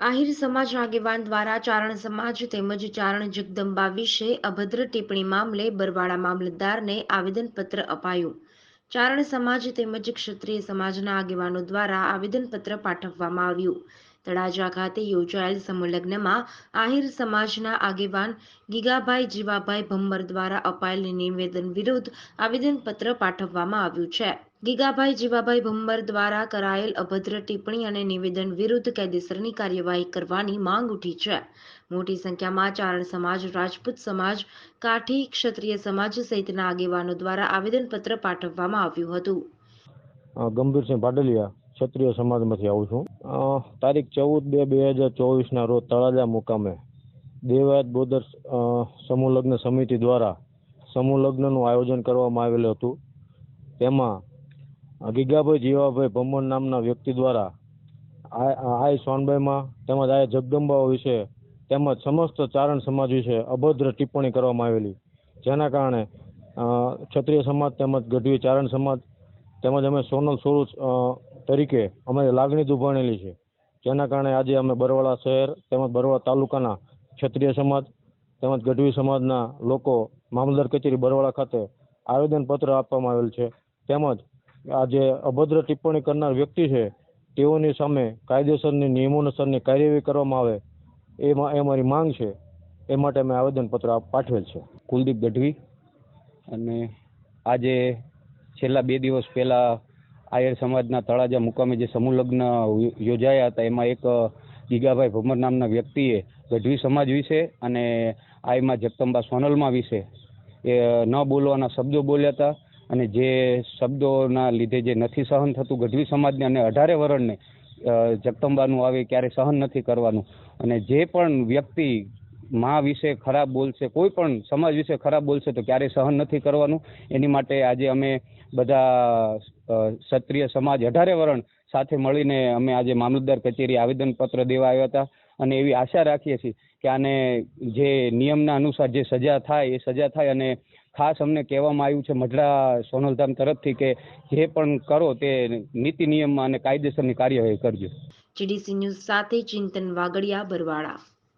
આહિર સમાજ આગેવાન દ્વારા ચારણ સમાજ તેમજ ચારણ જગદંબા વિશે અભદ્ર ટિપ્પણી મામલે બરવાડા મામલતદારને આવેદનપત્ર અપાયું. ચારણ સમાજ તેમજ ક્ષત્રિય સમાજના આગેવાનો દ્વારા આવેદનપત્ર પાઠવવામાં આવ્યું. તળાજા ખાતે યોજાયેલ સમૂહલગ્નમાં આહિર સમાજના આગેવાન ગીગાભાઈ જીવાભાઈ ભમ્મર દ્વારા અપાયેલ નિવેદન વિરુદ્ધ આવેદનપત્ર પાઠવવામાં આવ્યું છે. ગીગાભાઈ જીવાભાઈ ભંબર દ્વારા કરાયેલ અભદ્ર ટિપ્પણી અને નિવેદન વિરુદ્ધ કાયદેસરની કાર્યવાહી કરવાની માંગ ઉઠી છે. મોટી સંખ્યામાં ચારણ સમાજ, રાજપૂત સમાજ, કાઠી ક્ષત્રિય સમાજ સહિતના આગેવાનો દ્વારા આવેદનપત્ર પાઠવવામાં આવ્યું હતું. ગંભીરસિંહ પાટલિયા ક્ષત્રિય સમાજમાંથી આવું છું. તારીખ ચૌદ બે બે હજાર ચોવીસના રોજ તળાજા મુકામે દેવાયત બોદર સમૂહ લગ્ન સમિતિ દ્વારા સમૂહ લગ્નનું આયોજન કરવામાં આવેલું હતું. તેમાં ગીગાભાઈ જીવાભાઈ ભમણ નામના વ્યક્તિ દ્વારા આ સોનબાઈમાં તેમજ આય જગદંબાઓ વિશે તેમજ સમસ્ત ચારણ સમાજ વિશે અભદ્ર ટિપ્પણી કરવામાં આવેલી. જેના કારણે ક્ષત્રિય સમાજ તેમજ ગઢવી ચારણ સમાજ તેમજ અમે સોનલ સ્વરૂપ તરીકે અમે લાગણી દુભાણેલી છે. જેના કારણે આજે અમે બરવાળા શહેર તેમજ બરવાળા તાલુકાના ક્ષત્રિય સમાજ તેમજ ગઢવી સમાજના લોકો મામલદાર કચેરી બરવાળા ખાતે આવેદનપત્ર આપવામાં આવેલ છે. તેમજ આ જે અભદ્ર ટિપ્પણી કરનાર વ્યક્તિ છે, તેઓની સામે કાયદેસરની, નિયમોનુસારની કાર્યવાહી કરવામાં આવે એમાં એ મારી માંગ છે. એ માટે અમે આવેદનપત્ર પાઠવેલ છે. કુલદીપ ગઢવી અને આજે છેલ્લા બે દિવસ પહેલાં આયર સમાજના તળાજા મુકામે જે સમૂહ યોજાયા હતા, એમાં એક ગીગાભાઈ ભમર નામના વ્યક્તિએ ગઢવી સમાજ વિશે અને આઈમાં જગદંબા સોનલમાં વિશે, એ ન બોલવાના શબ્દો બોલ્યા હતા. અને જે શબ્દોના લીધે જે નથી સહન થતું, ગઢવી સમાજને અને અઢારે વરણને જગદંબાનું આવે ક્યારે સહન નથી કરવાનું. અને જે પણ વ્યક્તિ મા વિશે ખરાબ બોલશે, કોઈ પણ સમાજ વિશે ખરાબ બોલશે, તો ક્યારેય સહન નથી કરવાનું. એની માટે આજે અમે બધા ક્ષત્રિય સમાજ અઢારે વરણ સાથે મળીને અમે આજે મામલતદાર કચેરી આવેદનપત્ર દેવા આવ્યા હતા. અને એવી આશા રાખીએ છીએ કે આને જે નિયમના અનુસાર જે સજા થાય, એ સજા થાય અને ખાસ અમને કહેવામાં આવ્યું છે મઢડા સોનલધામ તરફથી કે જે પણ કરો તે નીતિ નિયમમાં અને કાયદેસરની કાર્યવાહી કરજો. જીડીસી ન્યૂઝ સાથે ચિંતન વાગડિયા બરવાડા